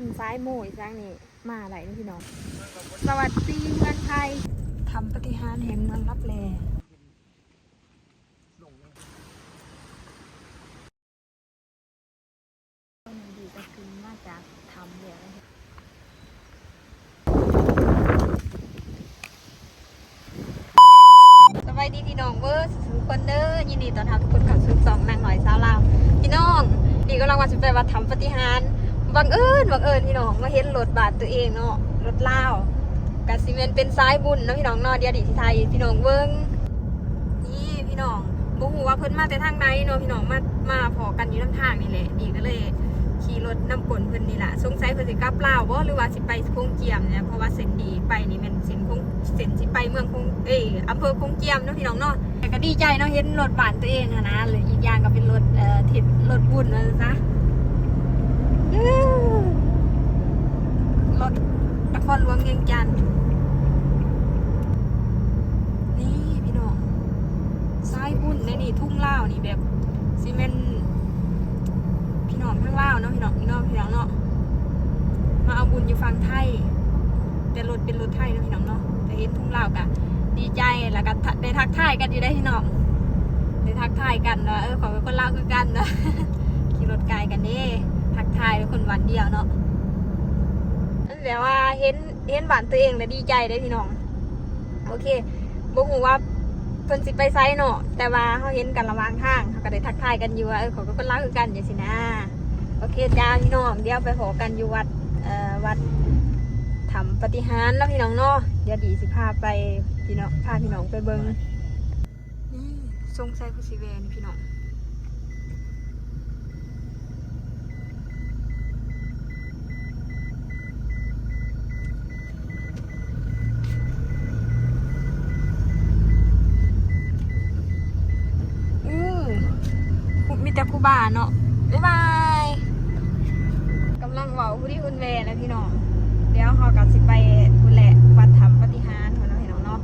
บุญซ้ายหมู่อีกครั้งนี้มาอะไรนี่พี่น้อง สวัสดีเมืองไทยทำปฏิหารแห่งเมืองรับแลต้นดีก็คือมาจากทำเลยนะสบายดีพี่น้องเวอร์สุกคนเด้อยินดีต้อนรับทุกคนเข้าสู่สองนางหน่อยสาวลาวพี่น้องดีก็รางวัลสิบแปวัดทำปฏิหาร บังเอิญบังเอิญพี่น้องมาเห็นรถบาทตัวเองเนาะรถลาวกาซิเมนเป็นสายบุญเนาะพี่น้องเนาเดียวดิที่ไทยพี่น้องเบิ้งนี่พี่น้องบุหูว่าเพิ่นมาแต่ทางไหนเนาะพี่น้องมามาพอกันอยู่น้ำทางนี่แหละดีก็เลย ขี่รถน้ำกลนเพิ่นนี่แหละสงสัยเพิ่นสิกลับลาวบ่หรือว่าสิไปคงเจียมเนี่ยเพราะว่าเส้นดีไปนี่แมันเส้นคงเส้นสิไปเมืองคงเอ้ยอำเภอคงเจียมเนาะพี่น้องเนาะแต่ก็ดีใจเนาะเห็นรถบ้านตัวเองอะนะหรืออีกอย่างก็เป็นรถเอ่อทิศรถบุญว่าซะ รถนครหลวงเวียงจันทน์นี่พี่น้องสายบุญในนี่ทุ่งลานี่แบบซีเมนพี่น้องข้างล่าเนาะพี่น้องพี่น้องพี่น้องเนาะมาเอาบุญอยู่ฝั่งไทย แต่รถเป็นรถไทยเนาะพี่น้องเนาะแต่เห็นทุ่งลากะดีใจแล้วก็ได้ทักทายกันอยู่ได้พี่น้องได้ทักทายกันว่าเออขอเป็นคนลาคือกันนะขี่รถไกลกันเด้ ทักทายเป็นคนวันเดียวเนาะแต่ว่าเห็นเห็นบ้านตัวเองแล้วดีใจได้พี่น้อง โอเคบ่ฮู้ว่าเพิ่นสิไปไซเนาะแต่ว่าเขาเห็นกันระวางทางเขาก็ได้ทักทายกันอยู่ว่าเออเขาก็คนรักกันอย่างสินะโอเคจ้าพี่น้องเดี๋ยวไปขอกันอยู่วัดเอ่อวัดทำปฏิหารแล้วพี่น้องเนาะเดี๋ยวดีสิพาไปพี่น้องพาพี่น้องไปเบิงนี่ทรงไซพุสิเวนพี่น้องอือมีแต่ครูบา เนาะบ๊ายบายกำลังเว้าผู้ที่คุณแม่แล้วพี่น้อง เดี๋ยวเขากับสิไปคุณแหละวัดทำปฏิหารของเราะพี่น้องเนาะ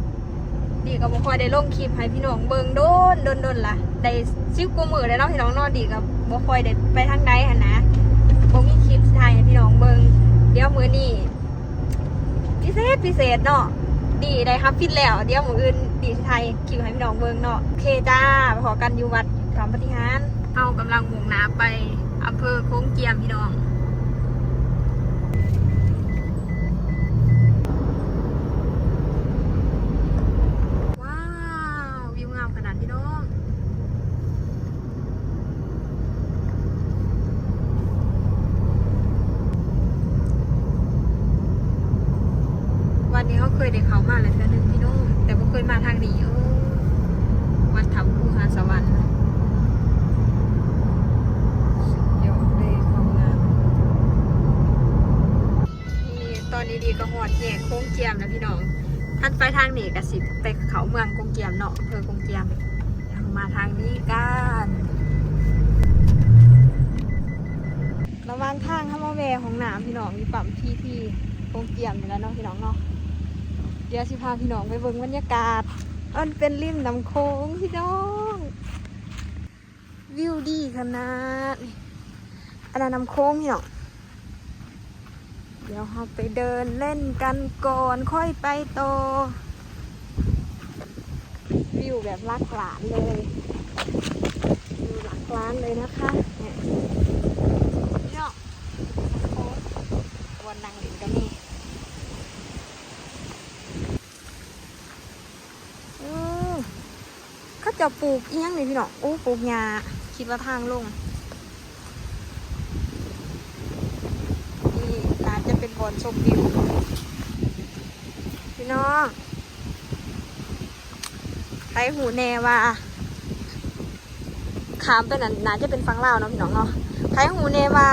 ดีกับบ่ค่อยได้ลงคลิปให้พี่น้องเบิ่งโดนโดนโดนล่ะได้ซิวกูมือเลยเนาะพี่น้องเนาะดีกับบ่ค่อยได้ไปทางใดหันนะบ่มีคลิปไทยให้พี่น้องเบิ่งเดี๋ยวมือนี้พิเศษพิเศษเนาะดีได้ครับฟิตแล้ว เดี๋ยวมืออื่นดีสิไทยคลิปให้พี่น้องเบิ่งเนาะโอเคจ้าไปขอกันอยู่วัดทำปฏิหาร เอากำลังมุ่งหน้าไปอำเภอโค้งเจียมพี่น้องว้าววิวงามขนาดพี่น้องวันนี้เขาเคยได้เขามาแล้วเทื่อหนึงพี่น้องแต่ก็เคยมาทางนี้เออวัดถ้ำภูหาสวรรค์ อนนี้ดีก็หอดแยกโค้งเจียมแล้วพี่น้องท่านไปทางนี้กสิไปเขาเมืองกงเจียมเนาะอำเภอกงเจียมมาทางนี้กันระหว่างทางข้ามาแวของน้ำพี่น้องมีปั๊มที่ที่กงเจียมอยู่แล้วเนาะพี่น้องเนาะเดี๋ยวสิพาพี่น้องไปเบิ่งบรรยากาศมันเป็นริมน้ำโค้งพี่น้อง วิวดีขนาดนี้อันนั้นน้ำโค้งพี่น้อง ดี๋ยวเราไปเดินเล่นกันก่อนค่อยไปโต วิวแบบลักหลานเลยวิวหลักล้านเลยนะคะเนี่ยเนี่ยโอ้วันนางหลินก็มีเออเขาจะปลูกเอี้ยงเลยพี่น้องโอ้ปลูกหญ้าคิดว่าทางลง นี่น่ อนชมวิวพี่น้องไปหูแน่ว่าขามไปนั่นน่าจะเป็นฟังเล่าเนาะพี่น้องเนาะไปหูแน่ว่า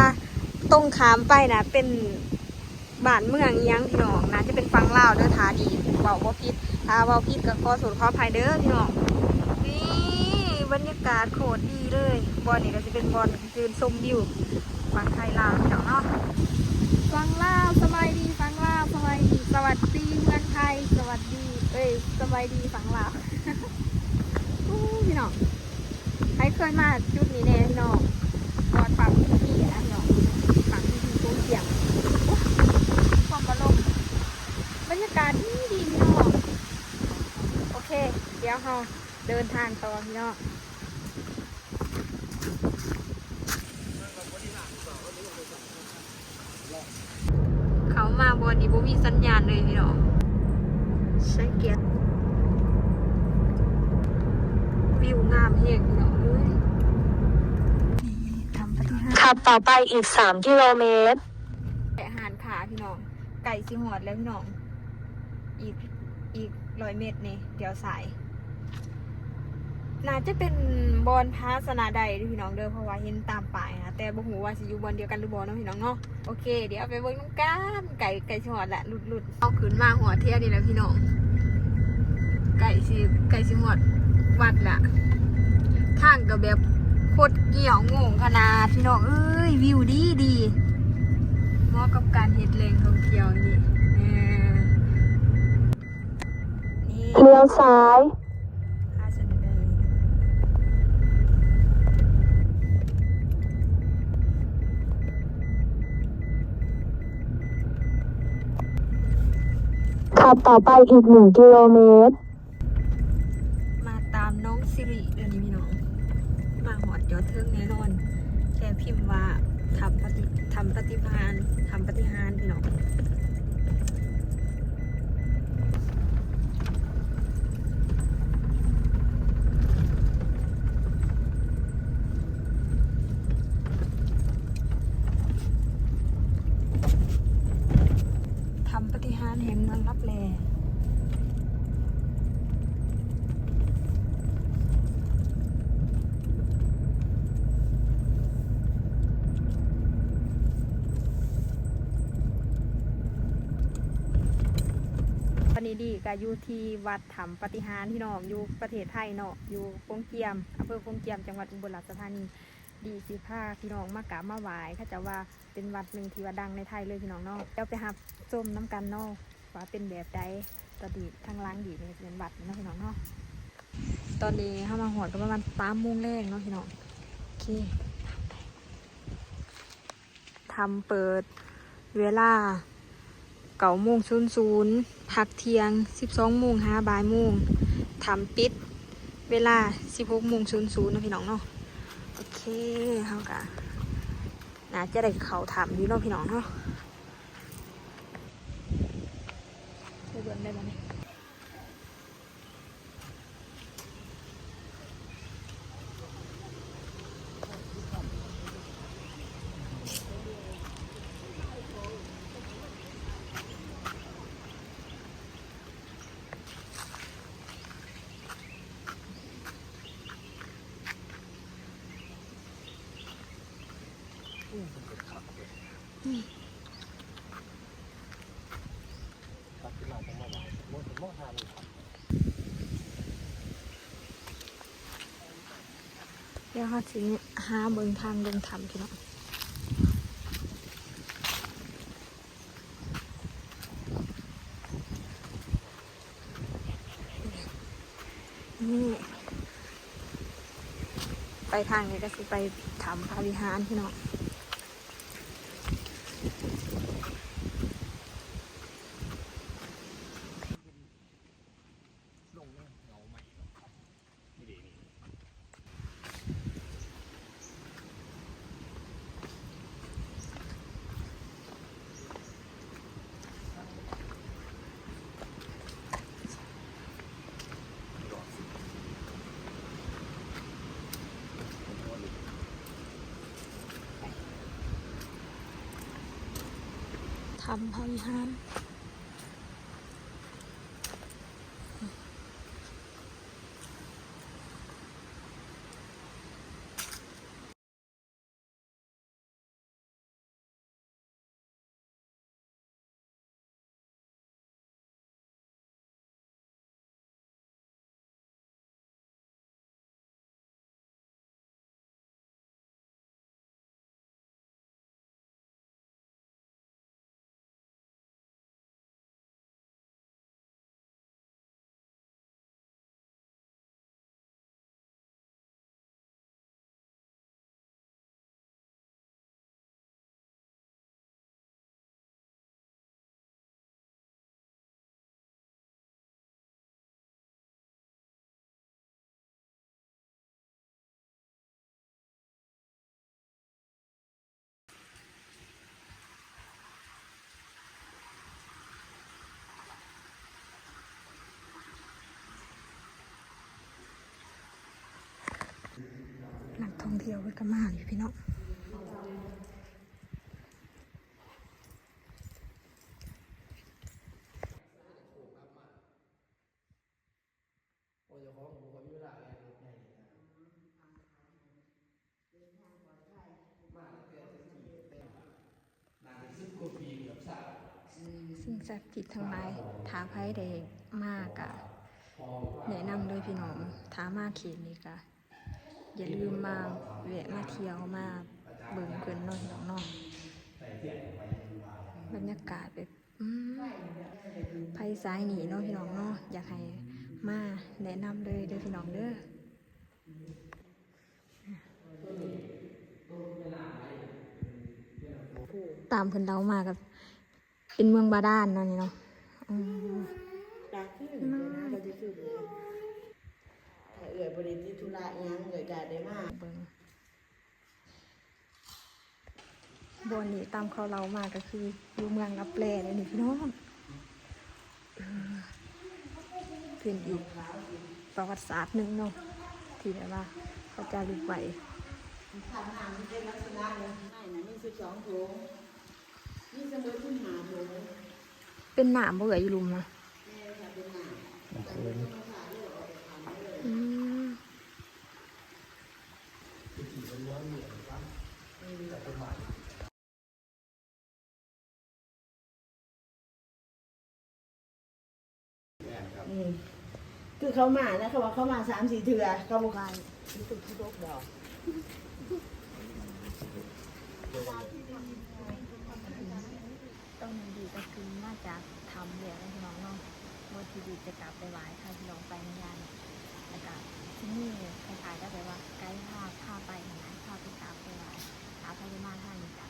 ตรงขามไปนะเป็นบ้านเมืองยังพี่น้องน่าจะเป็นฟังเล่าเด้อทาดีเบาบ่ผิดถ้าเบาผิดก็ขอสูตรขอภัยเด้อพี่น้องนี่บรรยากาศโคตรดีเลย บอนนี่ก็จะเป็นบอนยืนชมวิวฟังไทยลาวพี่น้องเนาะ ฟังล่าสบายดีฟังล่าสบายดีสวัสดีเมืองไทยสวัสดี เอ้ยสบายดีฟังล่าพี่น้องใครเคยมาจุดนี้แน่พี่น้องตอนปักที่อะพี่น้องปักที่ตู้เสียงความประลมบรรยากาศดีดีพี่น้องโอเค เดี๋ยวเราเดินทางต่อพี่น้องับต่อไปอีก 3 กิโลเมตรแต่าหารขาพี่น้อง ไก่สิหอดแล้วพี่น้อง อีกอีกร้อยเมตรนี่ เดี๋ยวสาย น่าจะเป็นบอลพาสนาใดเด้อพี่น้องเด้อเพราะว่าเห็นตามป้ายนะแต่บ่ฮู้ว่าสิอยู่บอลเดียวกันหรือบอลเนาะพี่น้องเนาะโอเค เดี๋ยวไปเบิ่งน้ำกันไก่ไก่สิหอดละหลุดหลุดเอาขึ้นมาหัวเทียนี่แหละพี่น้อง ไก่สิไก่สิหอดวัดละทางก็แบบ โคตรเกี่ยวงงขนาดพี่น้องเอ้ยวิวดีดีเหมาะกับการเฮ็ดแหล่งท่องเที่ยวนี่เออนี่เลี้ยวซ้ายขับต่อไปอีก1กิโลเมตร ทิงแน่นอนแค่พิมพ์ว่าทำปฏิทำปฏิพานทำปฏิหารพี่น้องทำปฏิหารแห่งเมืองรับแล ปณิดี ก็อยู่ที่วัดถ้ำปฏิหารย์พี่น้องอยู่ประเทศไทยเนาะอยู่พงเกียมอำเภอพงเกียมจังหวัดอุบลราชธานีดีสิพาพี่น้องมากราบมาไหว้เขาจะว่าเป็นวัดหนึ่งที่ว่าดังในไทยเลยพี่น้องเนาะเดี๋ยวไปหับชมน้ำกันเนาะว่าเป็นแบบใดตอนดีทางล้างดีเนี่ยเป็นวัดเนาะพี่น้องเนาะตอนนี้เข้ามาหอดก็ประมาณสามโมงแรกเนาะพี่น้องโอเคทำเปิดเวลา เก้าโมงศูนย์ศูนย์พักเที่ยงสิบสองโมงหาบ่ายโมงทำปิด เวลาสิบหกโมงศูนย์ศูนย์นะพี่น้องเนาะโอเคเขากะน่าจะได้เขาทำอยู่เนาะพี่น้องเนาะได้เบิ่งได้บ่เนี่ยเดี๋ยวเขาสิหาเบิงทางลงทำพี่น้องนี่ไปทางนี้ก็คือไปทำพาริหารพี่น้อง คำพระวิหาร องเที่ยวเพิ่นก็มาอยู่พี่น้องสิ่งศักดิ์สิทธิ์ทั้งหลายท้าไพ่ได้มากอะแนะนำเลยพี่น้องท้ามาเขตนี้ก็ อย่าลืมมาแวะมาเที่ยวมาเบิ่งเพิ่นน้อยน้องบรรยากาศแบบไพ่ซ้ายหนีเนาะพี่น้องเนาะอยากให้มาแนะนำเลยเด้อพี่น้องเด้อตามเพิ่นเดามากับ เป็นเมืองบาดาลเนาะนี่เนาะ บริษัทธุระอิหยังเอ่ยกาได้มากเบิ่งบนนี้ตามเขาเรามาก็คืออยู่เมืองรับแลเลยนี่พี่น้องเออเป็นอีกประวัติศาสตร์หนึ่งเนาะที่แบบว่าเขาจะลึกไว้ทำงานที่เป็นลักษณะเลยไม่นะมีสิบสองถุงมีเสมอขึ้นหาถุงเป็นหนามบ่เอ่ยอยู่ลุมนะแม่ค่ะเป็นหนาแต่เป็นธรรมชาติเลยออกไปทำเลย อืม อืมคือเขามานะเขาว่าเขามาสามสี่เถื่อเขาบอกว่ารู้สึกที่โลกดอกต้นดีก็คือมาจากทำเรียนให้พี่น้องเนาะบนทีดีจะกลับไปไหว้ถ้าพี่น้องไปในงานแล้วก็ที่นี่คล้ายๆก็แบบว่าไกด์ภาพพาไปนะพาไปกราบไปไหว้หาพญามาท่านจ้ะ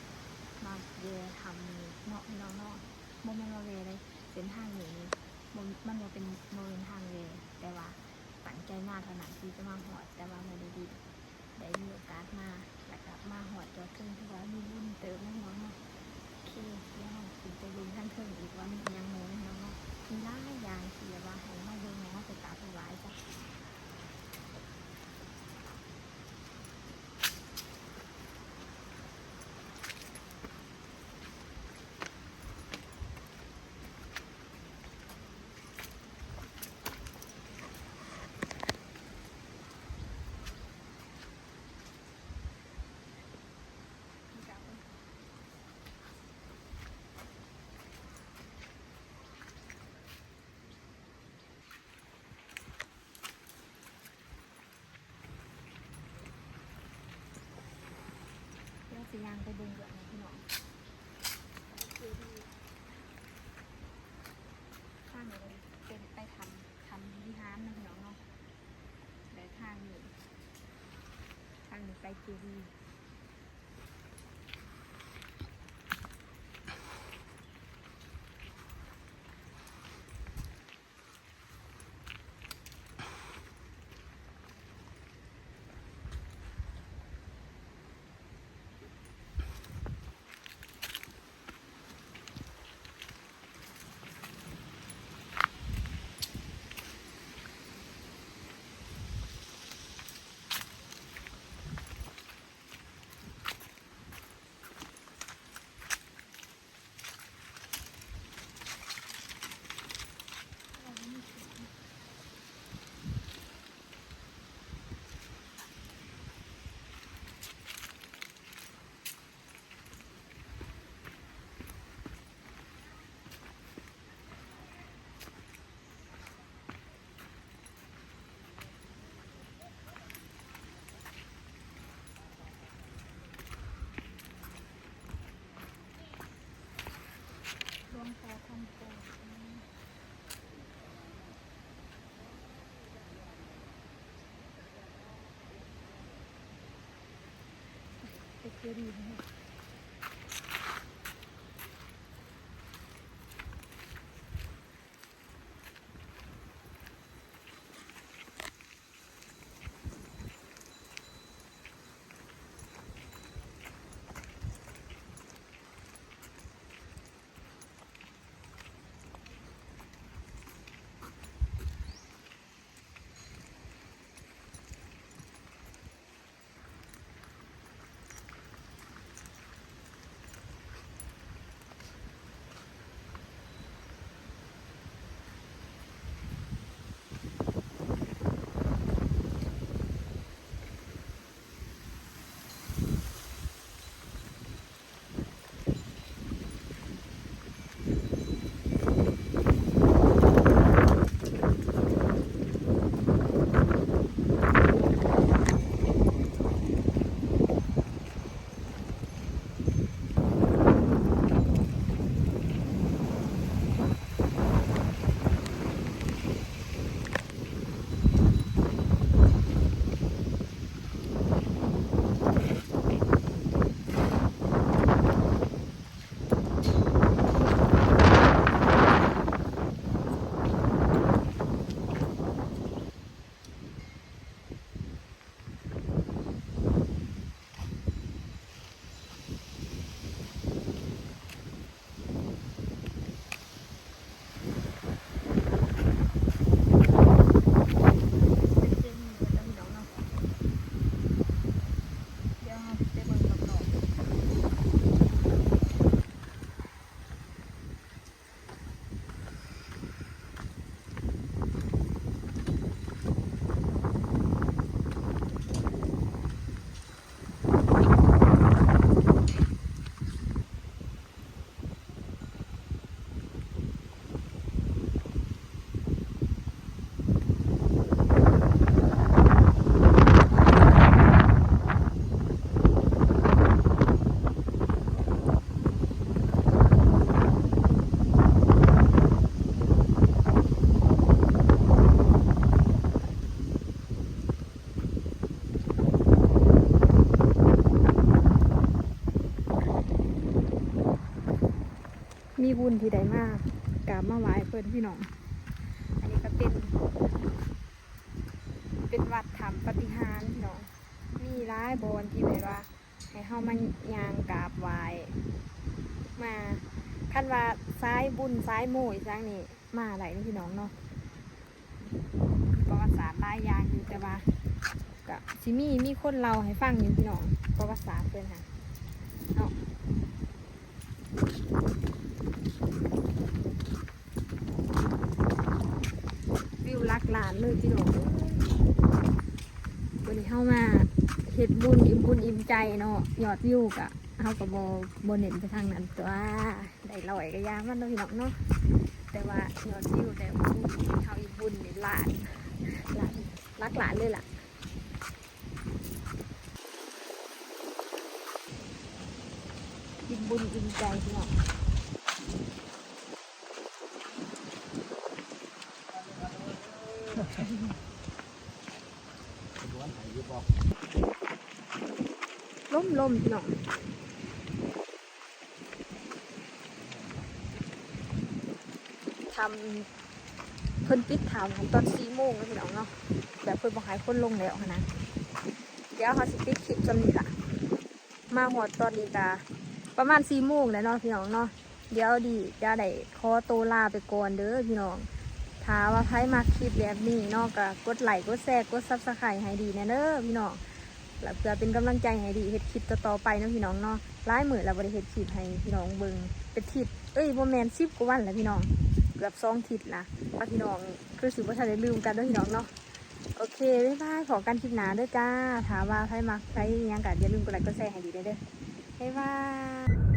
มาเยทำเนาะพี่น้องเนาะโมเมนต์เวเลยเส้นทางนี้ มันมันเป็นโมเดนทางเลยแต่ว่าตั้งใจมากขนาดที่จะมาหอด แต่ว่าไม่ได้ดีได้มีโอกาสมาแล้วก็มาหอดจอดซึ่งที่ว่ามีบุญเติมน้องเนาะโอเคแล้วถึงไปดูท่านเพิ่มอีกว่ามียังโน้นเนาะเนาะมีหลายอย่างที่แบบว่าให้มาเบิ่งเนาะไปกราบไปไหว้จ้ะเดี๋ยว สียางไปเบิ่งเบื่อนะพี่น้องข้างนี้เป็นไปทำทำวิหารนะพี่น้องเนาะแต่ทางนี้ทางนี้ไปเจดีย์ รวมพอทำโปร ไนพี่น้อง อันนี้ก็เป็น เป็นวัดธรรมปฏิหารพี่น้อง มีร้ายบอนที่แบบว่า ให้เฮามายางกราบไหว้มาคันว่าซ้ายบุญซ้ายโมยจังนี่มาไหลนี่พี่น้องเนาะประวัติศาสตร์ลายยางอยู่แต่ว่าก็สิมี่มีคนเราให้ฟังอยู่พี่น้องประวัติศาสตร์เพิ่อนค่ะเนาะวิวลั กหลานเลยพี่น้องวันนี้เข้ามาเห็ดบุญอิ่มบุญอิ่มใจเนาะยอดวิวกะเขากับโบ่เน้นไปทางนั้นตัวได้ลอยกระยามันเนาะพี่น้องเนาะแต่ว่ายอดวิวแต่บุญเขาอิ่มบุญนี่หลานหลานรักหลานเลยล่ะ อิ่มบุญอิ่มใจพี่น้อง ล่มพี่น้องทำเพิ่นปิดถามตอนสี่โมงแล้วพี่น้องเนาะแบบเพิ่นบอกให้คนลงแล้วนะเดี๋ยวเขาสิปิดคลิปจนนี้ล่ะ มาหอดตอนนี้กะประมาณสี่โมงแล้วเนาะพี่น้องเนาะเดี๋ยวดีจะได้ขอตัวลาไปก่อนเด้อพี่น้องถ้าว่าใครมาคลิปแบบนี้เนาะก็กดไลค์กดแชร์กดซับสไครต์ให้ดีแน่เด้อพี่น้อง แล้วเพื่อเป็นกำลังใจให้ดีเฮ็ดคลิปต่อๆไปนะพี่น้องเนาะหลายมื้อแล้วบ่ได้เฮ็ดคลิปให้พี่น้องเบิ่งเป็นทิศเอ้ยบ่แม่น10กว่าวันแล้วพี่น้องเกือบสองทิศละว่าพี่น้องคือสิบ่ทันได้ลืมกันเด้อพี่น้องเนาะโอเคบ๊ายบายขอกันคลิปหนาด้วยจ้าถามว่าใครมักใครยังกัดอย่าลืมกดไลค์กดแชร์ให้ดีเด้เด้อบ๊ายบาย